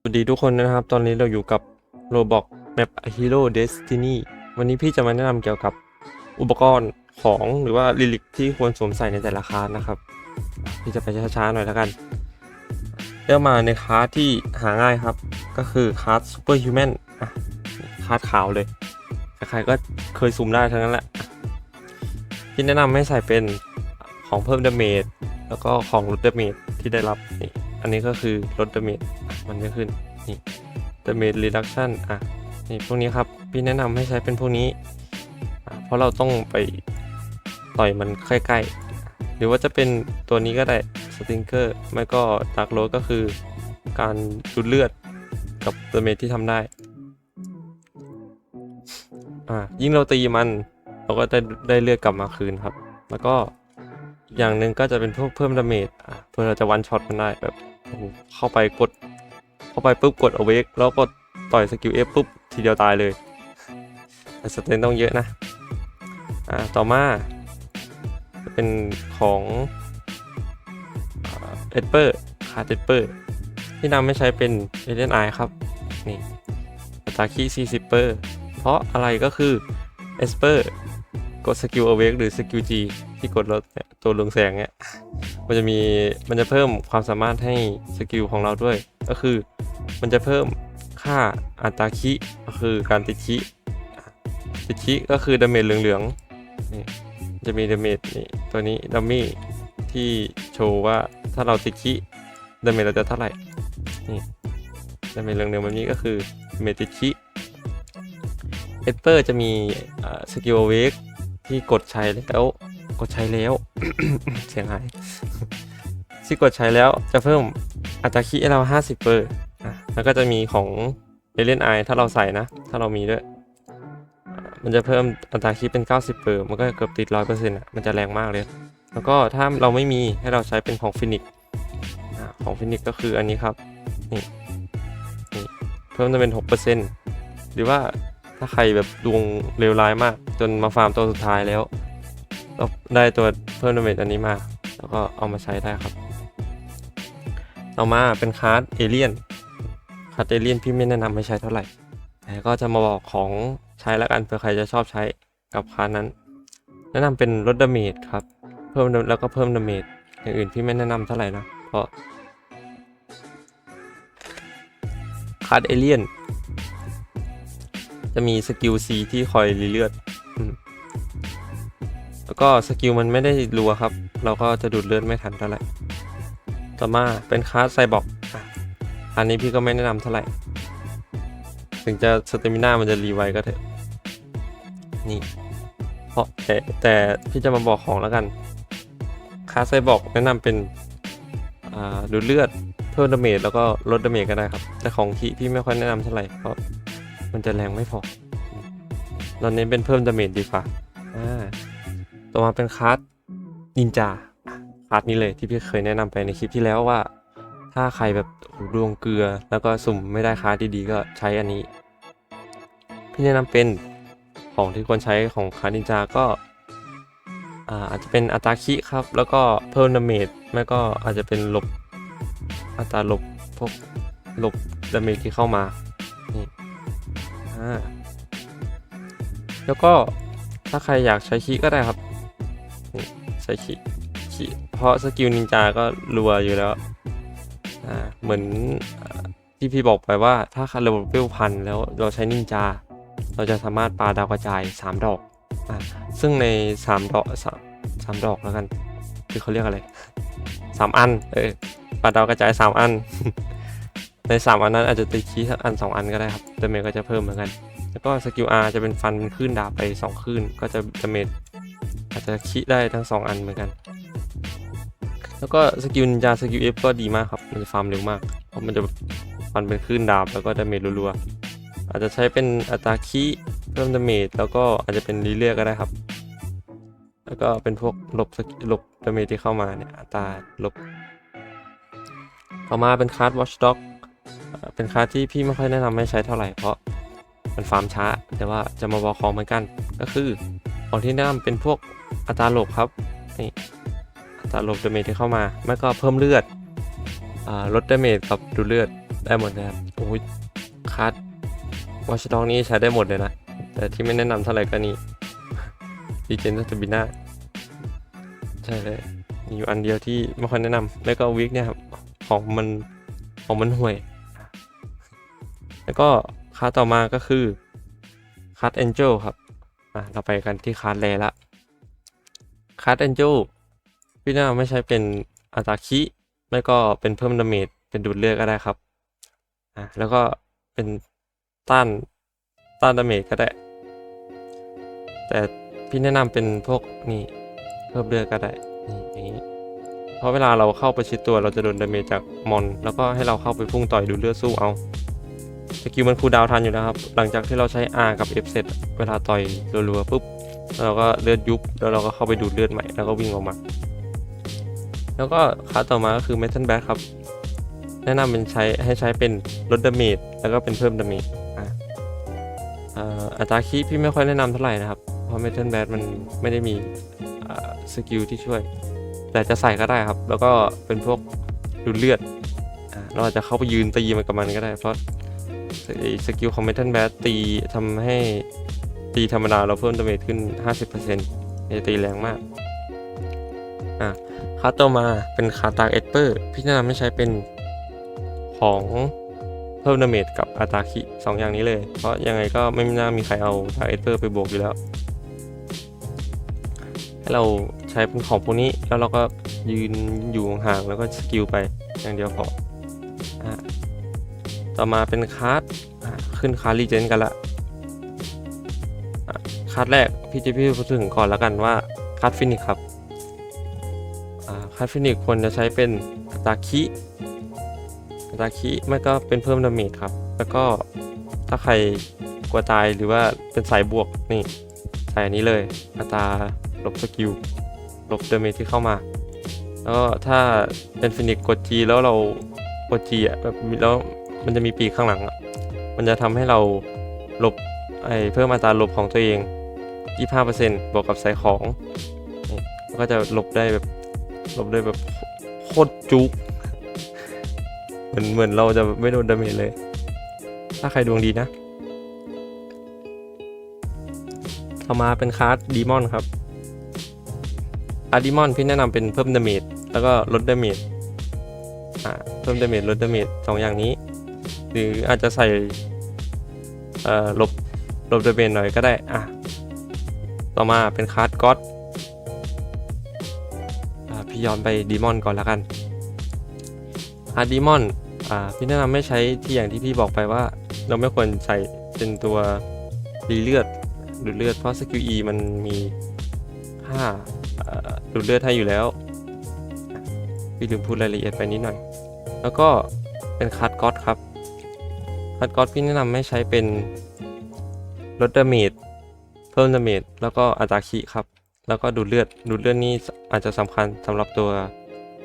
สวัสดีทุกคนนะครับ ตอนนี้เราอยู่กับ Roblox Map Hero Destiny วันนี้พี่จะมาแนะนำเกี่ยวกับอุปกรณ์ของหรือว่าลิลิกที่ควรสวมใส่ในแต่ละคาสนะครับ พี่จะไปช้าๆหน่อยแล้วกันเริ่มมาในคาสที่หาง่ายครับ ก็คือคาส Super Human อะคาสขาวเลย ใครๆก็เคยซูมได้ทั้งนั้นแหละพี่แนะนำให้ใส่เป็นของเพิ่มดาเมจแล้วก็ของลดดาเมจที่ได้รับนี่อันนี้ก็คือลดดาเมจ มันจะขึ้นนี่ดาเมจรีดักชันอะนี่พวกนี้ครับพี่แนะนำให้ใช้เป็นพวกนี้ เพราะเราต้องไปต่อยมันใกล้ๆ หรือว่าจะเป็นตัวนี้ก็ได้สติงเกอร์ไม่ก็ดักโรดก็คือการดูดเลือดกับดาเมจที่ทำได้อะยิ่งเราตีมันเราก็ได้ได้เลือดกลับมาคืนครับ แล้วก็อย่างหนึ่งก็จะเป็นพวกเพิ่มดาเมจอะเพื่อเราจะวันช็อตมันได้แบบเข้าไปกด เข้าไปปุ๊บกดเอาเวกแล้วก็ต่อยสกิลเอฟปุ๊บทีเดียวตายเลยแต่สเตนต้องเยอะนะ อ่า ต่อมาเป็นของเอสเปอร์คาเอสเปอร์ที่นำไม่ใช้เป็นเอเลนไอครับ นี่อัตราคี40เปอร์เพราะอะไรก็คือเอสเปอร์กดสกิล awake หรือสกิล G ที่กดลดตัวเรืองแสงเนี่ยมันจะมีมันจะเพิ่มความสามารถให้สกิลของเราด้วย ก็คือ มันจะเพิ่มค่าอัตราคิก็คือการติดคิติดคิก็คือดาเมจเหลืองๆนี่จะมีดาเมจนี่ตัวนี้ดัมมี่ที่โชว์ว่าถ้าเราติดคิดาเมจเราจะเท่าไหร่นี่ดาเมจเหลืองๆแบบนี้ก็คือเมจติดคิเอสเปอร์จะมีสกิล awake ที่กดใช้แล้วกดใช้แล้วเสียงหายที่กดใช้แล้วจะเพิ่มอัตราคีให้เรา 50เปอร์ อะแล้วก็จะมีของเอเลนไอถ้าเราใส่นะ ถ้าเรามีด้วย มันจะเพิ่มอัตราคีเป็น 90เปอร์มันก็เกือบติด100%อะมันจะแรงมากเลย แล้วก็ถ้าเราไม่มีให้เราใช้เป็นของฟินิกของฟินิกก็คืออันนี้ครับ นี่นี่เพิ่มจะเป็น 6%หรือว่าถ้าใครแบบดวงเลวร้ายมาก จนมาฟาร์มตัวสุดท้ายแล้วก็ได้ตัวเพิ่มดาเมจอันนี้มา แล้วก็เอามาใช้ได้ครับ ต่อมาเป็นคาร์ดเอเลียน คาร์เอเลียนพี่ไม่แนะนำให้ใช้เท่าไหร่ แต่ก็จะมาบอกของใช้แล้วกันเผื่อใครจะชอบใช้กับคานั้น แนะนำเป็นลดดาเมจครับ เพิ่มแล้วก็เพิ่มดาเมจอย่างอื่นพี่ไม่แนะนำเท่าไหร่นะเพราะคาร์เอเลียนจะมีสกิล C ที่คอยรีเลือด แล้วก็สกิลมันไม่ได้รัวครับ เราก็จะดูดเลือดไม่ทันเท่าไหร่ ต่อมาเป็นคลาสไซบอก อันนี้พี่ก็ไม่แนะนำเท่าไหร่ ถึงจะสเตมิน่ามันจะรีไวก็เถอะ นี่เพราะแต่แต่พี่จะมาบอกของแล้วกัน คาไซบอกแนะนำเป็นอ่าดูดเลือดเพิ่มดาเมจแล้วก็ลดดาเมจก็ได้ครับ แต่ของที่พี่ไม่ค่อยแนะนำเท่าไหร่เพราะมันจะแรงไม่พอ เราเน้นเป็นเพิ่มดาเมจดีกว่าอ่าต่อมาเป็นคาร์ดนินจาคาร์ดนี้เลยที่พี่เคยแนะนำไปในคลิปที่แล้วว่า ถ้าใครแบบดวงเกลือ แล้วก็สุ่มไม่ได้คาดีๆก็ใช้อันนี้ พี่แนะนำเป็นของที่ควรใช้ของคานินจาก็อาจจะเป็นอัตราคิครับ แล้วก็เพิ่มดาเมจไม่ก็อาจจะเป็นลบอัตราลบพวกลบดาเมจที่เข้ามานี่อ่าแล้วก็ถ้าใครอยากใช้คีก็ได้ครับ ใช้คีคีเพราะสกิลนินจาก็รัวอยู่แล้ว อ่าเหมือนอที่พี่บอกไปว่าถ้าคันระบบเวลพันแล้วเราใช้นินจา เราจะสามารถปาดาวกระจาย 3 ดอกอ่าซึ่งใน 3 ดอกสามสามดอกแล้วกัน คือเขาเรียกอะไร 3 อันเออปาดาวกระจาย 3 อัน ใน 3 อันนั้นอาจจะตีคีสักอัน 2 อันก็ได้ครับดาเมจก็จะเพิ่มเหมือนกัน แล้วก็สกิล R จะเป็นฟันเป็นคลื่นดาบไป2คลื่นก็จะดาเมจอาจจะคิได้ทั้ง 2 อันเหมือนกัน แล้วก็สกิลนินจาสกิล F ก็ดีมากครับ มันจะฟาร์มเร็วมากเพราะมันจะฟันเป็นคลื่นดาบแล้วก็ดาเมจรัวๆอาจจะใช้เป็นอัตราคีเพิ่มดาเมจแล้วก็อาจจะเป็นรีเลียก็ได้ครับ แล้วก็เป็นพวกลบสกิลบดาเมจที่เข้ามาเนี่ยอัตราลบต่อมาเป็นคาร์ด Watchdog เอ่อเป็นคาร์ดที่พี่ไม่ค่อยแนะนำให้ใช้เท่าไหร่เพราะมันฟาร์มช้า แต่ว่าจะมาบอกของเหมือนกัน ก็คือของที่แนะนำเป็นพวกอัตราหลบครับนี่ อัตราหลบดาเมจที่เข้ามาไม่ก็เพิ่มเลือดอลดดาเมจกับดูเลือดได้หมดเลยครับโอ้ยคัดวอชดองนี้ใช้ได้หมดเลยนะ แต่ที่ไม่แนะนำเท่าไหร่ก็นี่ดีเจนสตบิน่าใช่เลยมีอยู่อันเดียวที่ไม่ค่อยแนะนำแล้วก็วิกเนี่ยครับของมันของมันห่วย แล้วก็คาร์ดต่อมาก็คือคาร์ดแองเจลครับอะเราไปกันที่คาร์ดแรละคาร์ดแองเจล พี่น่าไม่ใช้เป็นอัตาคิไม่ก็เป็นเพิ่มดาเมจเป็นดูดเลือดก็ได้ครับอะแล้วก็เป็นต้านต้านดาเมจก็ได้ แต่พี่แนะนำเป็นพวกนี่เพิ่มเลือดก็ได้นี่อย่างนี้เพราะเวลาเราเข้าไปชิดตัวเราจะโดนดาเมจจากมอน แล้วก็ให้เราเข้าไปพุ่งต่อยดูดเลือดสู้เอาสกิลมันคูลดาวทันอยู่นะครับ หลังจากที่เราใช้ R กับ F เสร็จเวลาต่อยรัวๆปุ๊บเราก็เลือดยุบแล้วเราก็เข้าไปดูดเลือดใหม่แล้วก็วิ่งออกมา แล้วก็คลาสต่อมาก็คือ Metal Bat ครับ แนะนำเป็นใช้ให้ใช้เป็นลดดาเมจแล้วก็เป็นเพิ่มดาเมจอะเอ่ออัตราคีพี่ไม่ค่อยแนะนำเท่าไหร่นะครับ เพราะ Metal Bat มันไม่ได้มีสกิลที่ช่วย แต่จะใส่ก็ได้ครับ แล้วก็เป็นพวกดูดเลือดอาเราอาจจะเข้าไปยืนตีมันกับมันก็ได้ เพราะสกิลของ Metal Bat ตีทำให้ตีธรรมดาเราเพิ่มดาเมจขึ้น 50%เนี่ยตีแรงมากอะ คาร์ดต่อมาเป็นคาร์ด Dark Esper พี่แนะนำไม่ใช้เป็นของเพิ่มดาเมจกับอาตาคิสองอย่างนี้เลย เพราะยังไงก็ไม่น่ามีใครเอา Dark Esper ไปบวกอยู่แล้ว ให้เราใช้เป็นของพวกนี้แล้วเราก็ยืนอยู่ห่างแล้วก็สกิลไปอย่างเดียวพออต่อมาเป็นคาร์ดขึ้นคาร์ดรีเจนกันละคาร์ดแรกพี่จะพี่พูดถึงก่อนแล้วกันว่าคาร์ดฟินิกครับ คาร์ดฟินิกควรจะใช้เป็นตาคิตาคิไม่ก็เป็นเพิ่มดาเมจครับ แล้วก็ถ้าใครกลัวตายหรือว่าเป็นสายบวกนี่ใส่อันนี้เลยอัตราลบสกิลลบเดเมจที่เข้ามา แล้วก็ถ้าเป็นฟินิกกด G แล้วเรากด G อะแบบแล้วมันจะมีปีกข้างหลังอะมันจะทำให้เราลบไอ้เพิ่มอัตราลบของตัวเอง 25%บวกกับใส่ของก็จะลบได้แบบ ลบได้แบบโคตรจุกเหมือนเหมือนเราจะไม่โดนดาเมจเลย ถ้าใครดวงดีนะต่อมาเป็นคาร์ดดีมอนครับอาร์ดิมอนพี่แนะนำเป็นเพิ่มดาเมจแล้วก็ลดดาเมจอ่าเพิ่มดาเมจลดดาเมจสองอย่างนี้ หรืออาจจะใส่เอ่อลบลบดาเมจหน่อยก็ได้อะต่อมาเป็นคาร์ดก็อด พี่ย้อนไปดีมอนก่อนล้วกันอาดิมอนอ่าพี่แนะนำไม่ใช้ที่อย่างที่พี่บอกไปว่า เราไม่ควรใส่เป็นตัวรีเลือดหรือเลือดเพราะสกิล E มันมีค่าดูดเลือดให้อยู่แล้วพี่ลืมพูดรายละเอียดไปนิดหน่อย แล้วก็เป็นคัตก๊อตครับคัตก๊อตพี่แนะนำไม่ใช้เป็นลดดาเมจเพิ่มดาเมจแล้วก็อัตราคิครับ แล้วก็ดูดเลือดดูดเลือดนี่อาจจะสำคัญสำหรับตัว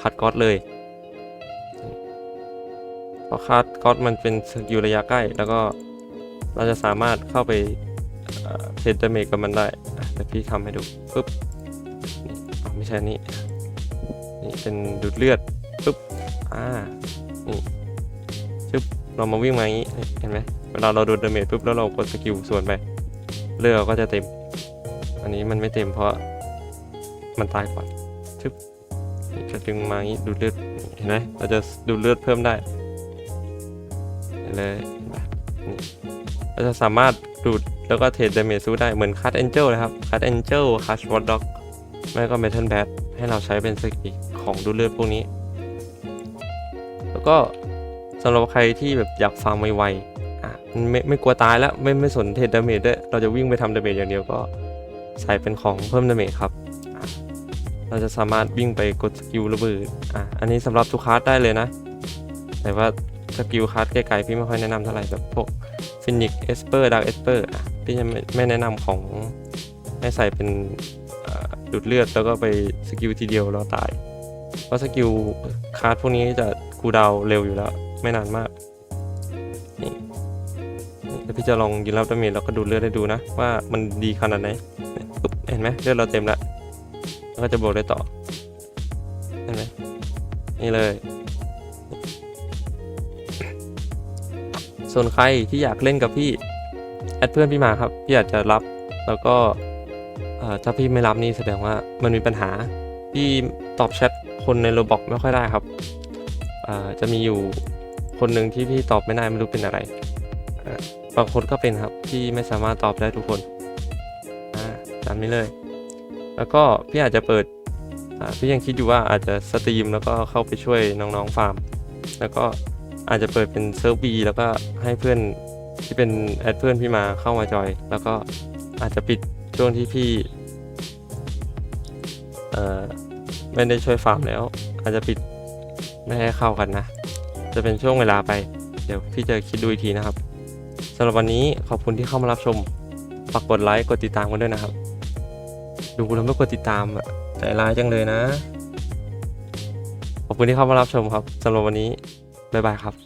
คัตก๊อตเลยเพราะคัตก๊อตมันเป็นสกิลระยะใกล้ แล้วก็เราจะสามารถเข้าไปเอ่อเทรดเมจกับมันได้อ่พี่ทำให้ดูปุ๊บไม่ใช่นี่นี่เป็นดูดเลือดปุ๊บอ่านี่ชึบเรามาวิ่งมาอย่างนี้เห็นไหมเวลาเราโดนดเมจปุ๊บแล้วเรากดสกิลส่วนไปเลือดก็จะเต็ม อันนี้มันไม่เต็มเพราะ มันตายก่อนชึบจะดึงมางี้ดูเลือดเห็นไหมเราจะดูดเลือดเพิ่มได้เลยเราจะสามารถดูดแล้วก็เทรดดาเมจสู้ได้เหมือนคัตแองเจิลเลยครับคัตแองเจิลคัตวอตด็อกไม่ก็เมทัลแบทให้เราใช้เป็นสกิลของดูดเลือดพวกนี้ แล้วก็สำหรับใครที่แบบอยากฟาร์มไวๆอะไม่ไม่กลัวตายแล้วไม่ไม่สนเทรดดาเมจด้วยเราจะวิ่งไปทำดาเมจอย่างเดียวก็ใส่เป็นของเพิ่มดาเมจครับ เราจะสามารถวิ่งไปกดสกิลระเบิดอะอันนี้สำหรับทุกคลาสได้เลยนะ แต่ว่าสกิลคลาสไกลๆพี่ไม่ค่อยแนะนำเท่าไหร่แบบพวกฟินิกเอสเปอร์ดักเอสเปอร์อะพี่จะไม่แนะนำของให้ใส่เป็นดูดเลือดแล้วก็ไปสกิลทีเดียวเราตาย เพราะสกิลคาร์ดพวกนี้จะคูดาวเร็วอยู่แล้ว ไม่นานมากนี่แล้วพี่จะลองยินรับดาเมจแล้วก็ดูดเลือดให้ดูนะ ว่ามันดีขนาดไหนเนี่ยปุ๊บเห็นไหมเลือดเราเต็มแล้ว แล้วก็จะบวกได้ต่อเห็นไหมนี่เลย ส่วนใครที่อยากเล่นกับพี่ แอดเพื่อนพี่มาครับ พี่อยาจจะรับแล้วก็ถ้าพี่ไม่รับนี่แสดงว่ามันมีปัญหา พี่ตอบแชทคนในโรบอกไม่ค่อยได้ครับจะมีอยู่คนหนึ่งที่พี่ตอบไม่ได้ไม่รู้เป็นอะไร บางคนก็เป็นครับที่ไม่สามารถตอบได้ทุกคนอ่าตามนี้เลย แล้วก็พี่อาจจะเปิดพี่ยังคิดอยู่ว่าอาจจะสตรีมแล้วก็เข้าไปช่วยน้องๆฟาร์ม แล้วก็อาจจะเปิดเป็นเซิร์ฟบีแล้วก็ให้เพื่อนที่เป็นแอดเพื่อนพี่มาเข้ามาจอย แล้วก็อาจจะปิดช่วงที่พี่เอ่อไม่ได้ช่วยฟาร์มแล้ว อาจจะปิดไม่ให้เข้ากันนะ จะเป็นช่วงเวลาไป เดี๋ยวพี่จะคิดดูอีกทีนะครับสำหรับวันนี้ขอบคุณที่เข้ามารับชมฝากกดไลค์กดติดตามกันด้วยนะครับ ดูแล้วไม่กดติดตามอะใจร้ายจังเลยนะ ขอบคุณที่เข้ามารับชมครับสำหรับวันนี้ บ๊ายบายครับ